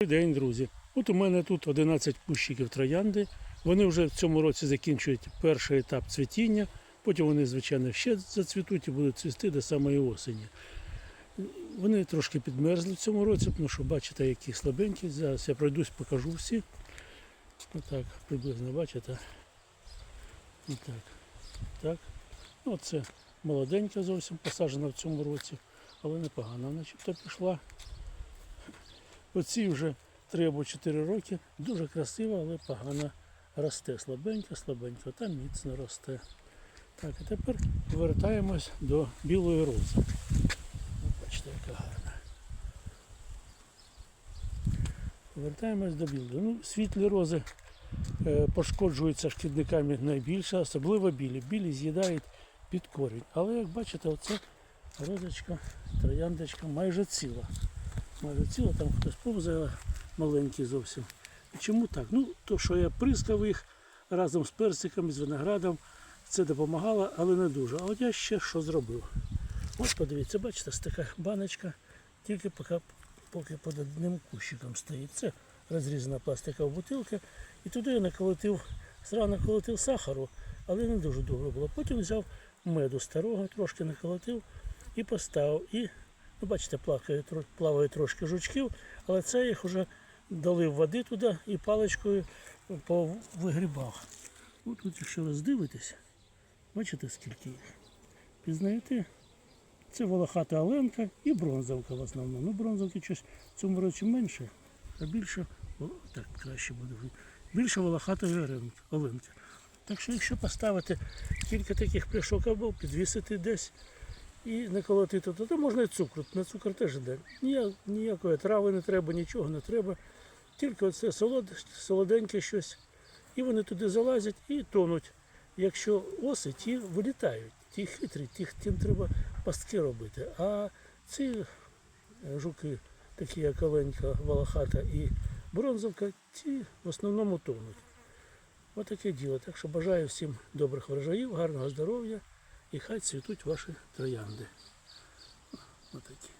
Добрий день, друзі. От у мене тут 11 кущиків троянди. Вони вже в цьому році закінчують перший етап цвітіння. Потім вони, звичайно, ще зацвітуть і будуть цвісти до самої осені. Вони трошки підмерзли в цьому році, тому що бачите, які слабенькі. Зараз я пройдусь, покажу всі. Отак, приблизно бачите. Отак. Так. Ну, це молоденька зовсім посаджена в цьому році, але непогано, начебто пішла. Оці вже 3 або 4 роки. Дуже красива, але погано росте. Слабенько, слабенько, там міцно росте. Так, і тепер повертаємось до білої рози. Бачите, яка гарна. Повертаємось до білої. Ну, світлі рози е, пошкоджуються шкідниками найбільше, особливо білі. Білі з'їдають під корінь. Але як бачите, оце розочка, трояндочка майже ціла майже ціла, там хтось повзає маленький зовсім. Чому так? Ну, то, що я прискав їх разом з персиками, з виноградом, це допомагало, але не дуже. А от я ще що зробив. Ось подивіться, бачите, така баночка, тільки поки, поки під одним кущиком стоїть. Це розрізана пластикова бутилка. І туди я наколотив, зразу наколотив сахару, але не дуже добре було. Потім взяв меду старого, трошки наколотив і поставив. І Ну, бачите, плаває, трошки жучків, але це їх вже долив води туди і паличкою по вигрібах. От тут, якщо роздивитесь, бачите, скільки їх. Пізнаєте? Це волохата оленка і бронзовка в основному. Ну, бронзовки щось в цьому році менше, а більше, о, так краще буде. Більше волохатої оленки- оленки. Так що, якщо поставити кілька таких пляшок або підвісити десь і наколотити, то, то можна і цукру. На цукор теж йде. Ніяк, ніякої трави не треба, нічого не треба. Тільки оце солод, солоденьке щось. І вони туди залазять і тонуть. Якщо оси, ті вилітають, ті хитрі, ті, тим треба пастки робити. А ці е, жуки, такі як оленька, волохата і бронзовка, ті в основному тонуть. Отаке діло. Так що бажаю всім добрих врожаїв, гарного здоров'я і хай цвітуть ваші троянди. Отакі.